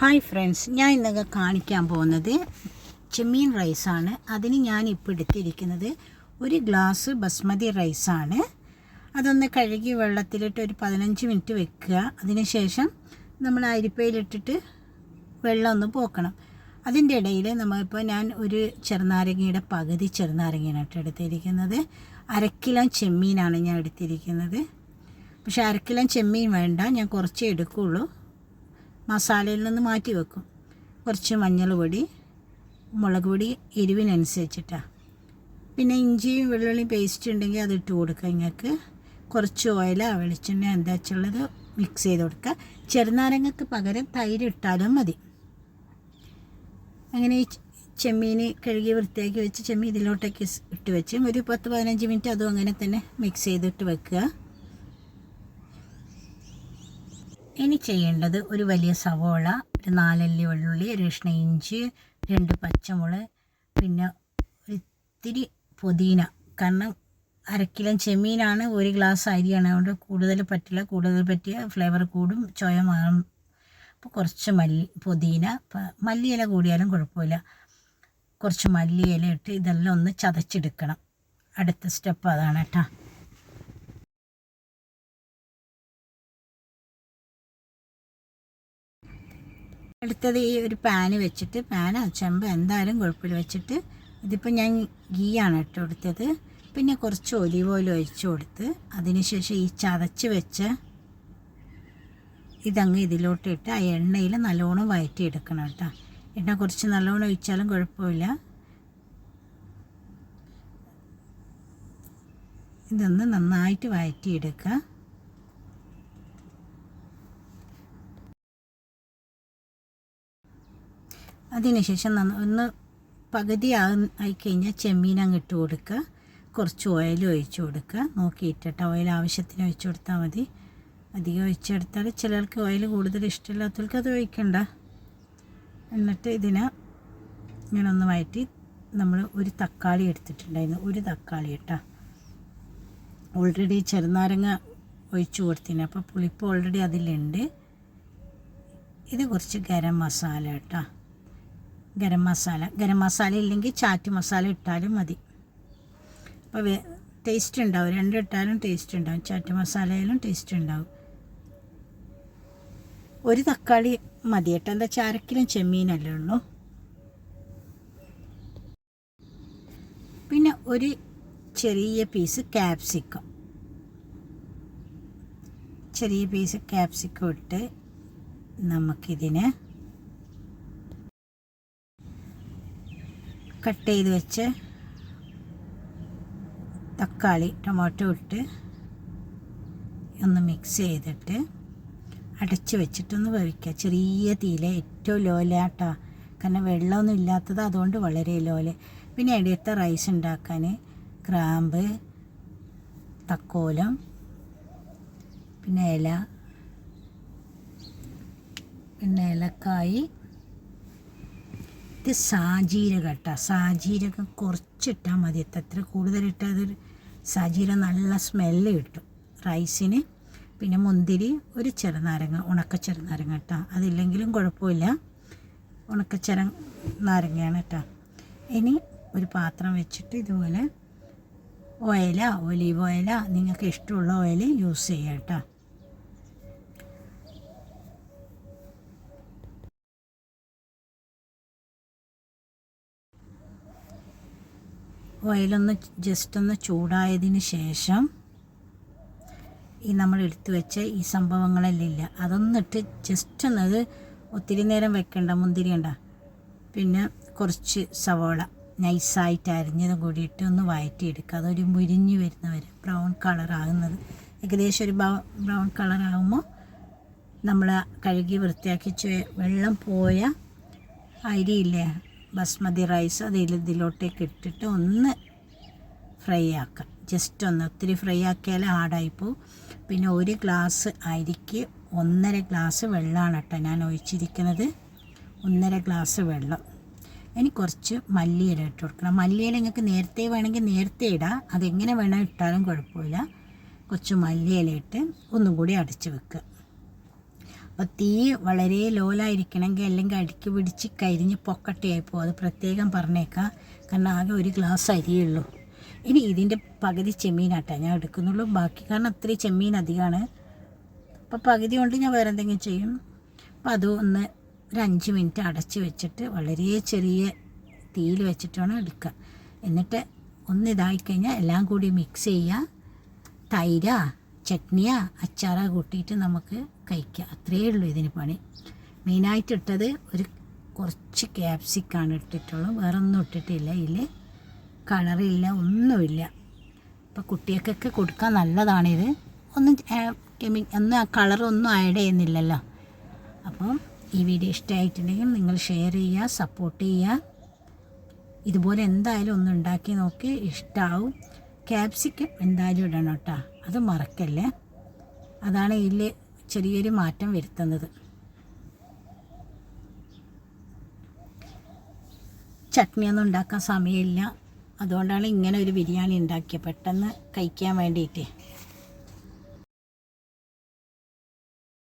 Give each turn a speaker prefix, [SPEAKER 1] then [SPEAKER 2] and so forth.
[SPEAKER 1] Hi friends ഞാൻ ഇന്നൊക്കെ കാണിക്കാൻ പോകുന്നത് ചെമ്മീൻ റൈസാണ്. അതിന് ഞാൻ ഇപ്പോൾ എടുത്തിരിക്കുന്നത് ഒരു ഗ്ലാസ് ബസ്മതി റൈസാണ്. അതൊന്ന് കഴുകി വെള്ളത്തിലിട്ട് ഒരു പതിനഞ്ച് മിനിറ്റ് വെക്കുക. അതിനുശേഷം നമ്മൾ അരിപ്പയിലിട്ടിട്ട് വെള്ളം ഒന്ന് പോക്കണം. അതിന്റെ ഇടയിൽ നമ്മളിപ്പോൾ ഞാൻ ഒരു ചെറുനാരങ്ങയുടെ പകുതി ചെറുനാരങ്ങയാണ് കേട്ടോ എടുത്തിരിക്കുന്നത്. അരക്കിലോ ചെമ്മീനാണ് ഞാൻ എടുത്തിരിക്കുന്നത്. പക്ഷേ അരക്കിലോ ചെമ്മീൻ വേണ്ട ഞാൻ കുറച്ചേ എടുക്കുകയുള്ളൂ മസാലയിൽ നിന്ന് മാറ്റി വെക്കും. കുറച്ച് മഞ്ഞൾ പൊടി മുളക് പൊടി എരിവിനനുസരിച്ചിട്ടാണ് പിന്നെ ഇഞ്ചിയും വെള്ളുള്ളിയും പേസ്റ്റ് ഉണ്ടെങ്കിൽ അത് ഇട്ട് കൊടുക്കുക നിങ്ങൾക്ക് കുറച്ച് ഓയിൽ വെളിച്ചെണ്ണ എന്താ വെച്ചുള്ളത് മിക്സ് ചെയ്ത് കൊടുക്കുക. ചെറുനാരങ്ങക്ക് പകരം തൈര് ഇട്ടാലും മതി. അങ്ങനെ ചെമ്മീൻ കഴുകി വൃത്തിയാക്കി വെച്ച് ചെമ്മീൻ ഇതിലോട്ടേക്ക് ഇട്ട് വെച്ച് ഒരു പത്ത് പതിനഞ്ച് മിനിറ്റ് അതും അങ്ങനെ തന്നെ മിക്സ് ചെയ്തിട്ട് വെക്കുക ഇനി ചെയ്യേണ്ടത് ഒരു വലിയ സവോള ഒരു നാലല്ലി വെള്ളുള്ളി ഒരു കഷ്ണ ഇഞ്ചി രണ്ട് പച്ചമുളക് പിന്നെ ഒരിത്തിരി പുതിന. കാരണം അരക്കിലോ ചെമ്മീനാണ് ഒരു ഗ്ലാസ് അരിയാണ് അതുകൊണ്ട് കൂടുതൽ പറ്റില്ല. കൂടുതൽ പറ്റിയ ഫ്ലേവർ കൂടും. ചോയ മാറും അപ്പോൾ കുറച്ച് മല്ലി പുതിന മല്ലിയില കൂടിയാലും കുഴപ്പമില്ല. കുറച്ച് മല്ലിയില ഇട്ട് ഇതെല്ലാം ഒന്ന് ചതച്ചെടുക്കണം. അടുത്ത സ്റ്റെപ്പ് അതാണ് കേട്ടോ. അടുത്തത് ഈ ഒരു പാന് വെച്ചിട്ട് പാന ചെമ്പ് എന്തായാലും കുഴപ്പമില്ല വെച്ചിട്ട് ഇതിപ്പോൾ ഞാൻ ഗീയാണ് ഇട്ട് കൊടുത്തത്. പിന്നെ കുറച്ച് ഒലിവ് ഓയിൽ ഒഴിച്ച് കൊടുത്ത് അതിനുശേഷം ഈ ചതച്ച് വെച്ച ഇതങ്ങ് ഇതിലോട്ട് ഇട്ട് ആ എണ്ണയിൽ നല്ലോണം വയറ്റി എടുക്കണം കേട്ടോ. എണ്ണ കുറച്ച് നല്ലോണം ഒഴിച്ചാലും കുഴപ്പമില്ല. ഇതൊന്ന് നന്നായിട്ട് വഴറ്റിയെടുക്കുക അതിനുശേഷം നന്ന ഒന്ന് പകുതി ആയി ആയിക്കഴിഞ്ഞാൽ ചെമ്മീൻ അങ്ങ് ഇട്ട് കൊടുക്കുക. കുറച്ച് ഓയിൽ ഒഴിച്ചു കൊടുക്കുക. നോക്കിയിട്ടട്ട ഓയിൽ ആവശ്യത്തിന് ഒഴിച്ചു കൊടുത്താൽ മതി. അധികം ഒഴിച്ചെടുത്താൽ ചിലർക്ക് ഓയിൽ കൂടുതൽ ഇഷ്ടമില്ലാത്തവർക്ക് അത് ഒഴിക്കണ്ട. എന്നിട്ട് ഇതിനെ ഇങ്ങനെ ഒന്ന് വഴറ്റി നമ്മൾ ഒരു തക്കാളി എടുത്തിട്ടുണ്ടായിരുന്നു. ഒരു തക്കാളി കേട്ടോ ഓൾറെഡി ചെറുനാരങ്ങ ഒഴിച്ചു കൊടുത്തിന്. അപ്പോൾ പുളിപ്പ് ഓൾറെഡി അതിലുണ്ട്. ഇത് കുറച്ച് ഗരം മസാല കേട്ടോ ഗരം മസാല. ഗരം മസാല ഇല്ലെങ്കിൽ ചാറ്റ് മസാല ഇട്ടാലും മതി. അപ്പോൾ വേ ടേസ്റ്റ് ഉണ്ടാവും. രണ്ടും ഇട്ടാലും ടേസ്റ്റ് ഉണ്ടാവും. ചാറ്റ് മസാലയിലും ടേസ്റ്റ് ഉണ്ടാവും. ഒരു തക്കാളി മതി കേട്ടോ. എന്താ വെച്ചാൽ അരക്കിലും ചെമ്മീനല്ലേ ഉള്ളൂ. പിന്നെ ഒരു ചെറിയ പീസ് ക്യാപ്സിക്കം ചെറിയ പീസ് ക്യാപ്സിക്കം ഇട്ട് നമുക്കിതിനെ കട്ട് ചെയ്ത് വെച്ച് തക്കാളി ടൊമാറ്റോ ഇട്ട് ഒന്ന് മിക്സ് ചെയ്തിട്ട് അടച്ച് വെച്ചിട്ടൊന്ന് വേവിക്കുക. ചെറിയ തീയില ഏറ്റവും ലോലാട്ടാ കാരണം വെള്ളമൊന്നും ഇല്ലാത്തത് അതുകൊണ്ട് വളരെ ലോല പിന്നെ ഇടയത്തെ റൈസ് ഉണ്ടാക്കാൻ ക്രാമ്പ് തക്കോലം പിന്നെ ഇല പിന്നെ ഇലക്കായി ഇത് സാജീരകം കേട്ടോ സാജീരകം കുറച്ചിട്ടാൽ മതി. എത്ര കൂടുതലിട്ടാൽ അതൊരു സാജീരകം നല്ല സ്മെല്ല് കിട്ടും. റൈസിന് പിന്നെ മുന്തിരി ഒരു ചെറുനാരങ്ങ ഉണക്ക ചെറുനാരങ്ങ കേട്ടോ അതില്ലെങ്കിലും കുഴപ്പമില്ല. ഉണക്ക ചെറ നാരങ്ങയാണ് കേട്ടോ ഇനി ഒരു പാത്രം വെച്ചിട്ട് ഇതുപോലെ ഓയില ഒലീവ് ഓയില നിങ്ങൾക്ക് ഇഷ്ടമുള്ള ഓയിൽ യൂസ് ചെയ്യാം കേട്ടോ ഓയിലൊന്ന് ജസ്റ്റ് ഒന്ന് ചൂടായതിന് ശേഷം ഈ നമ്മൾ എടുത്തു വെച്ച ഈ സംഭവങ്ങളെല്ലാം ഇല്ല. അതൊന്നിട്ട് ജസ്റ്റ് ഒന്ന് അത് ഒത്തിരി നേരം വെക്കണ്ട മുന്തിരി ഉണ്ട പിന്നെ കുറച്ച് സവോള നൈസായിട്ട് അരിഞ്ഞതും കൂടിയിട്ട് ഒന്ന് വഴറ്റിയെടുക്കുക അതൊരു മുരിഞ്ഞ് വരുന്ന വരെ ബ്രൗൺ കളറാകുന്നത്. ഏകദേശം ഒരു ബ്രൗൺ കളറാകുമ്പോൾ നമ്മൾ കഴുകി വൃത്തിയാക്കി വെള്ളം പോയ അരിയില്ലേ ബസ്മതി റൈസ് അതിൽ ഇതിലോട്ടേക്ക് ഇട്ടിട്ട് ഒന്ന് ഫ്രൈ ആക്കാം. ജസ്റ്റ് ഒന്ന് ഒത്തിരി ഫ്രൈ ആക്കിയാൽ ഹാർഡായിപ്പോവും പിന്നെ ഒരു ഗ്ലാസ് അരിക്ക് ഒന്നര ഗ്ലാസ് വെള്ളമാണ് കേട്ടോ ഞാൻ ഒഴിച്ചിരിക്കുന്നത്. ഒന്നര ഗ്ലാസ് വെള്ളം. ഇനി കുറച്ച് മല്ലിയില ഇട്ട് കൊടുക്കണം. മല്ലിയില നിങ്ങൾക്ക് നേരത്തെ വേണമെങ്കിൽ നേരത്തെ ഇടാം. അതെങ്ങനെ വേണം ഇട്ടാലും കുഴപ്പമില്ല. കുറച്ച് മല്ലിയില ഇട്ട് ഒന്നും കൂടി അടച്ച് വെക്കുക. അപ്പോൾ തീ വളരെ ലോലായിരിക്കണമെങ്കിൽ അല്ലെങ്കിൽ അടുക്കി പിടിച്ച് കരിഞ്ഞ് പൊക്കട്ടയായി പോകും അത് പ്രത്യേകം പറഞ്ഞേക്കാം. കാരണം ആകെ ഒരു ഗ്ലാസ് അരിയേ ഉള്ളൂ. ഇനി ഇതിന്റെ പകുതി ചെമ്മീനാട്ടാ ഞാൻ എടുക്കുന്നുള്ളൂ. ബാക്കി കാരണം അത്രയും ചെമ്മീൻ അധികമാണ്. അപ്പോൾ പകുതി കൊണ്ട് ഞാൻ വേറെ എന്തെങ്കിലും ചെയ്യും. അപ്പോൾ അത് ഒന്ന് ഒരു അഞ്ച് മിനിറ്റ് അടച്ച് വെച്ചിട്ട് വളരെ ചെറിയ തീയിൽ വെച്ചിട്ട് വേണം എടുക്കുക എന്നിട്ട് ഒന്ന് ഇതായി കഴിഞ്ഞാൽ എല്ലാം കൂടി മിക്സ് ചെയ്യുക. തൈര. ചട്നിയാ അച്ചാറാ കൂട്ടിയിട്ട് നമുക്ക് കഴിക്കാം. അത്രയേ ഉള്ളൂ ഇതിന് പണി. മെയിനായിട്ട് ഇട്ടത് ഒരു കുറച്ച് ക്യാപ്സിക്കാണ് ഇട്ടിട്ടുള്ളൂ. വേറെ ഒന്നും ഇട്ടിട്ടില്ല ഇതിൽ കളറില്ല ഒന്നുമില്ല. അപ്പോൾ കുട്ടികൾക്കൊക്കെ കൊടുക്കാൻ നല്ലതാണിത് ഒന്നും കെമി ഒന്നും ആ കളറൊന്നും ആഡ് ചെയ്യുന്നില്ലല്ലോ. അപ്പം ഈ വീഡിയോ ഇഷ്ടമായിട്ടുണ്ടെങ്കിൽ നിങ്ങൾ ഷെയർ ചെയ്യുക സപ്പോർട്ട് ചെയ്യുക. ഇതുപോലെ എന്തായാലും ഒന്ന് ഉണ്ടാക്കി നോക്കി. ഇഷ്ടമാവും ക്യാപ്സിക്കം എന്തായാലും ഇടണം കേട്ടോ. അത് മറക്കല്ലേ? അതാണ് ഇതിൽ ചെറിയൊരു മാറ്റം വരുത്തുന്നത്. ചട്നിയൊന്നും ഉണ്ടാക്കാൻ സമയമില്ല. അതുകൊണ്ടാണ് ഇങ്ങനെ ഒരു ബിരിയാണി ഉണ്ടാക്കിയത് പെട്ടെന്ന് കഴിക്കാൻ വേണ്ടിയിട്ട്.